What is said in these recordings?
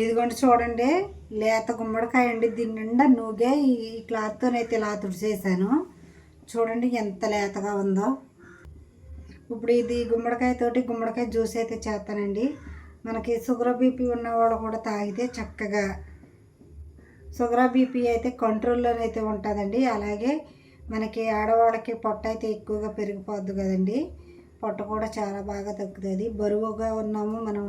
ఇదిగోండి చూడండి లేత గుమ్మడికాయ అండి దీని నిండా నూగే ఈ క్లాత్తోనైతే ఇలా తుడిచేసాను. చూడండి ఎంత లేతగా ఉందో. ఇప్పుడు ఇది గుమ్మడికాయతోటి గుమ్మడికాయ జ్యూస్ అయితే చేస్తానండి. మనకి షుగర్ బీపీ ఉన్నవాడు కూడా తాగితే చక్కగా. షుగర్ బీపీ అయితే కంట్రోల్లోనైతే ఉంటుందండి. అలాగే మనకి ఆడవాళ్ళకి పొట్ట అయితే ఎక్కువగా పెరిగిపోద్ది కదండి. పొట్ట కూడా చాలా బాగా తగ్గుతుంది. బరువుగా ఉన్నాము మనం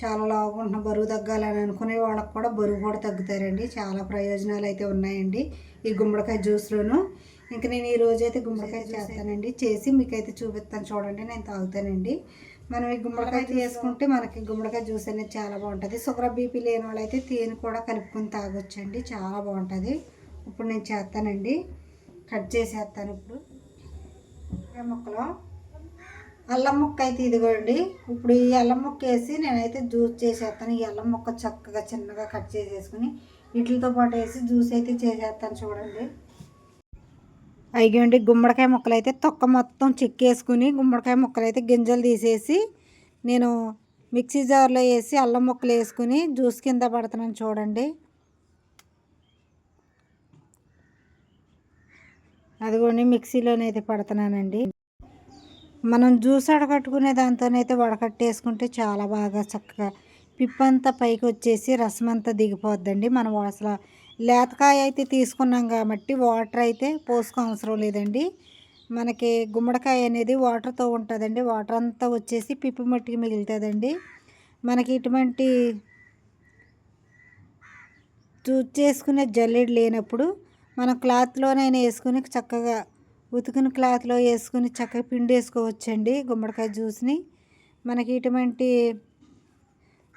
చాలా లావుకుంటున్నాం బరువు తగ్గాలని అనుకునే వాళ్ళకి కూడా బరువు కూడా తగ్గుతారండి. చాలా ప్రయోజనాలు అయితే ఉన్నాయండి ఈ గుమ్మడికాయ జ్యూస్లోను. ఇంక నేను ఈ రోజు అయితే గుమ్మడికాయ చేస్తానండి. చేసి మీకైతే చూపిస్తాను చూడండి నేను తాగుతానండి. మనం ఈ గుమ్మడికాయ చేసుకుంటే మనకి గుమ్మడికాయ జ్యూస్ అనేది చాలా బాగుంటుంది. షుగర్ బీపీ లేని వాళ్ళైతే తేనె కూడా కలుపుకొని తాగొచ్చండి చాలా బాగుంటుంది. ఇప్పుడు నేను చేస్తానండి. కట్ చేసేస్తాను ఇప్పుడు. ముక్కలో. అల్లం ముక్క అయితే ఇదిగోండి. ఇప్పుడు ఈ అల్లం ముక్క వేసి నేనైతే జ్యూస్ చేసేస్తాను. ఈ అల్లం ముక్క చక్కగా చిన్నగా కట్ చేసేసుకుని వీటితో పాటు వేసి జ్యూస్ అయితే చేసేస్తాను చూడండి. అయ్యండి గుమ్మడికాయ ముక్కలు అయితే తొక్క మొత్తం చెక్కేసుకుని గుమ్మడికాయ ముక్కలు అయితే గింజలు తీసేసి నేను మిక్సీ జార్లో వేసి అల్లం ముక్కలు వేసుకుని జ్యూస్ కింద పడుతున్నాను చూడండి. అదిగోండి మిక్సీలోనైతే పడుతున్నానండి. మనం జ్యూస్ అడగట్టుకునే దాంతోనైతే వడకట్టేసుకుంటే చాలా బాగా చక్కగా పిప్పంతా పైకి వచ్చేసి రసం అంతా దిగిపోద్దండి. మనం అసలు లేతకాయ అయితే తీసుకున్నాం కాబట్టి వాటర్ అయితే పోసుకో అవసరం లేదండి. మనకి గుమ్మడికాయ అనేది వాటర్తో ఉంటుందండి. వాటర్ అంతా వచ్చేసి పిప్పి మట్టికి మిగులుతుందండి. మనకి ఇటువంటి చూస్ చేసుకునే జల్లెడు లేనప్పుడు మనం క్లాత్లోనైనా వేసుకుని చక్కగా ఉతికిన క్లాత్లో వేసుకుని చక్కగా పిండి వేసుకోవచ్చండి గుమ్మడికాయ జ్యూస్ని. మనకి ఇటువంటి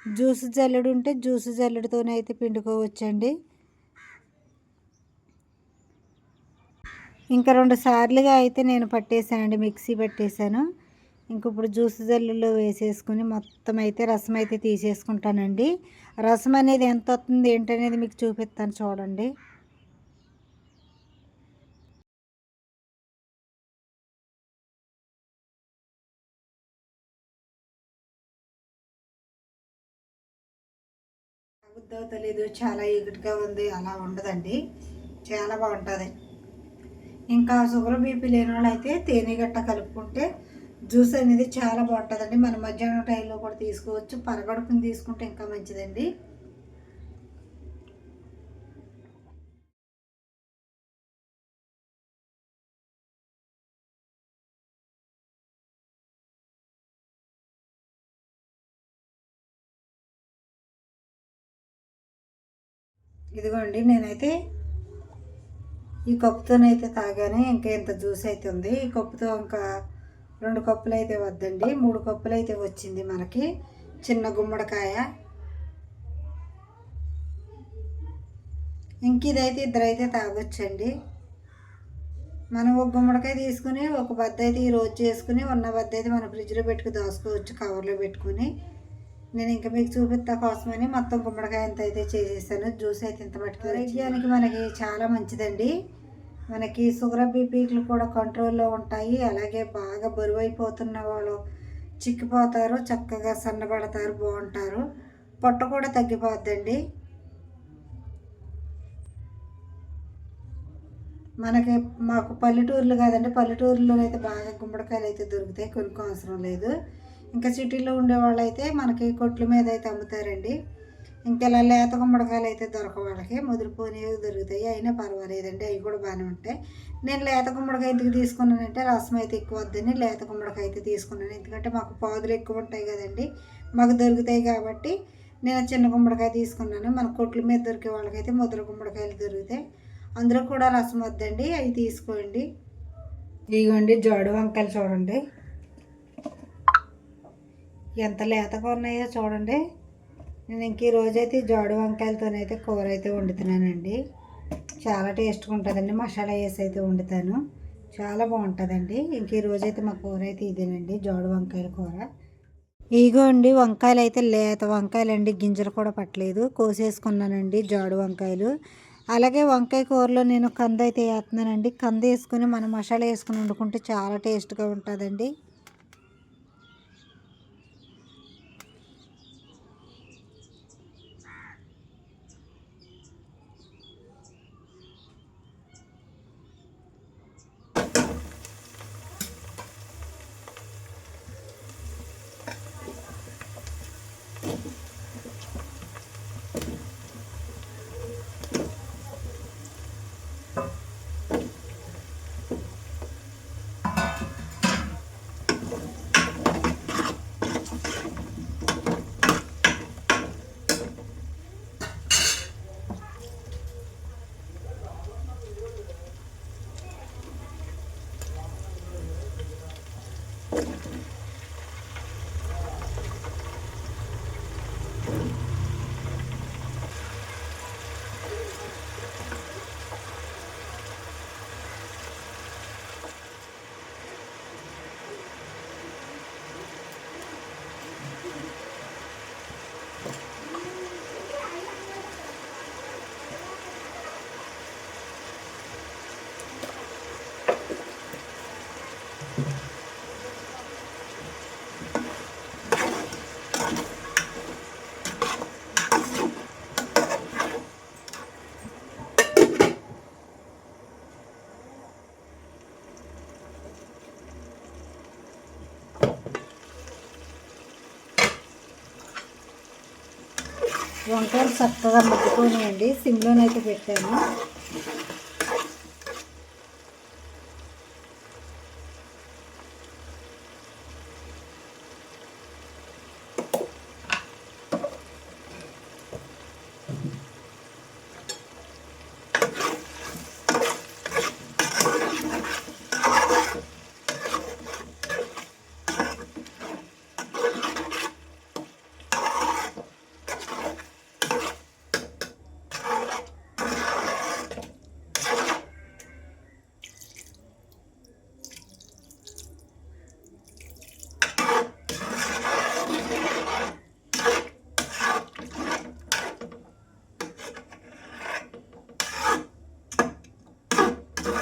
జ్యూస్ జల్లెడు ఉంటే జ్యూస్ జల్లెడతోనైతే పిండుకోవచ్చండి. ఇంకా రెండు సార్లుగా అయితే నేను పట్టేశానండి మిక్సీ పట్టేశాను ఇంక ఇప్పుడు జ్యూస్ జల్లులో వేసేసుకుని మొత్తం అయితే రసం అయితే తీసేసుకుంటానండి. రసం అనేది ఎంత వస్తుంది ఏంటనేది మీకు చూపిస్తాను చూడండి. తెలీదు చాలా ఈగుట్గా ఉంది. అలా ఉండదండి. చాలా బాగుంటుంది. ఇంకా షుగర్ బీపీ లేని వాళ్ళు అయితే తేనె గట్ట కలుపుకుంటే జ్యూస్ అనేది చాలా బాగుంటుందండి. మన మధ్యాహ్నం టైంలో కూడా తీసుకోవచ్చు. పరగడుపుని తీసుకుంటే ఇంకా మంచిదండి. ఇదిగోండి నేనైతే ఈ కప్పుతోనైతే తాగాను. ఇంకా ఇంత జ్యూస్ అయితే ఉంది. ఈ కప్పుతో ఇంకా రెండు కప్పులు అయితే వద్దండి. మూడు కప్పులు అయితే వచ్చింది మనకి. చిన్న గుమ్మడికాయ. ఇంక ఇదైతే ఇద్దరైతే తాగొచ్చండి. మనం ఒక గుమ్మడికాయ తీసుకుని ఒక బద్ద అయితే ఈ రోజు చేసుకుని ఉన్న బద్ద అయితే మన ఫ్రిడ్జ్లో పెట్టుకుని దాచుకోవచ్చు కవర్లో పెట్టుకుని. నేను ఇంకా మీకు చూపిస్తా కోసమని మొత్తం గుమ్మడికాయ అంత అయితే చేసేసాను. జ్యూస్ అయితే ఇంత మట్టుకు ఆరోగ్యానికి మనకి చాలా మంచిదండి. మనకి షుగర్ బీపీలు కూడా కంట్రోల్లో ఉంటాయి. అలాగే బాగా బరువు అయిపోతున్న వాళ్ళు చిక్కిపోతారు చక్కగా సన్నబడతారు బాగుంటారు. పొట్ట కూడా తగ్గిపోద్దండి. మనకి మాకు పల్లెటూర్లు కాదండి. పల్లెటూరులో అయితే బాగా గుమ్మడికాయలు అయితే దొరుకుతాయి. కొనుక్కో అవసరం లేదు. ఇంకా సిటీలో ఉండే వాళ్ళైతే మనకి కొట్ల మీద అయితే అమ్ముతారండి. ఇంకా ఇలా లేత గుమ్మడికాయలు అయితే దొరకవు వాళ్ళకి. ముదిరిపోయినవి దొరుకుతాయి. అయినా పర్వాలేదండి. అవి కూడా బాగానే ఉంటాయి. నేను లేత గుమ్మడికాయ ఎందుకు తీసుకున్నానంటే రసం అయితే ఎక్కువ వద్దని లేత గుమ్మడికాయ అయితే తీసుకున్నాను. ఎందుకంటే మాకు పాదులు ఎక్కువ ఉంటాయి కదండి. మాకు దొరుకుతాయి కాబట్టి నేను చిన్న గుమ్మడికాయ తీసుకున్నాను. మన కొట్ల మీద దొరికే వాళ్ళకైతే ముద్ర గుమ్మడికాయలు దొరుకుతాయి. అందులో కూడా రసం వద్దండి. అవి తీసుకోండి. ఇదిగోండి జోడు వంకాయలు చూడండి. ఎంత లేతగా ఉన్నాయో చూడండి. నేను ఇంక ఈ రోజైతే జోడు వంకాయలతోనైతే కూర అయితే వండుతున్నానండి. చాలా టేస్ట్గా ఉంటుందండి. మసాలా వేసి అయితే వండుతాను. చాలా బాగుంటుందండి. ఇంక ఈ రోజైతే మా కూర అయితే ఇదేనండి జోడు వంకాయల కూర. ఇగో అండి వంకాయలు అయితే లేత వంకాయలు అండి గింజలు కూడా పట్టలేదు. కోసేసుకున్నానండి జోడు వంకాయలు. అలాగే వంకాయ కూరలో నేను కంద అయితే వేస్తున్నానండి. కంద వేసుకుని మనం మసాలా వేసుకుని వండుకుంటే చాలా టేస్ట్గా ఉంటుందండి. వంకాయలు చక్కగా మగ్గిపోయినాయండి. సిమ్లోనైతే పెట్టాను.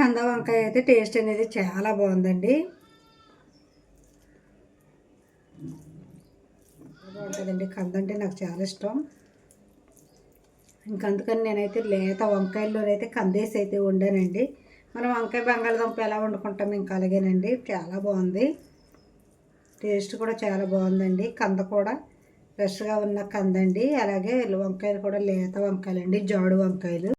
కంద వంకాయ అయితే టేస్ట్ అనేది చాలా బాగుందండి. బాగుంటుందండి. కంద అంటే నాకు చాలా ఇష్టం. ఇంకందుకని నేనైతే లేత వంకాయల్లోనైతే కందేసి అయితే వండానండి. మనం వంకాయ బంగాళదుంప ఎలా వండుకుంటాం ఇంకా అలాగేనండి. చాలా బాగుంది. టేస్ట్ కూడా చాలా బాగుందండి. కంద కూడా ఫ్రెష్గా ఉన్న కందండి. అలాగే వంకాయలు కూడా లేత వంకాయలు అండి జాడు వంకాయలు.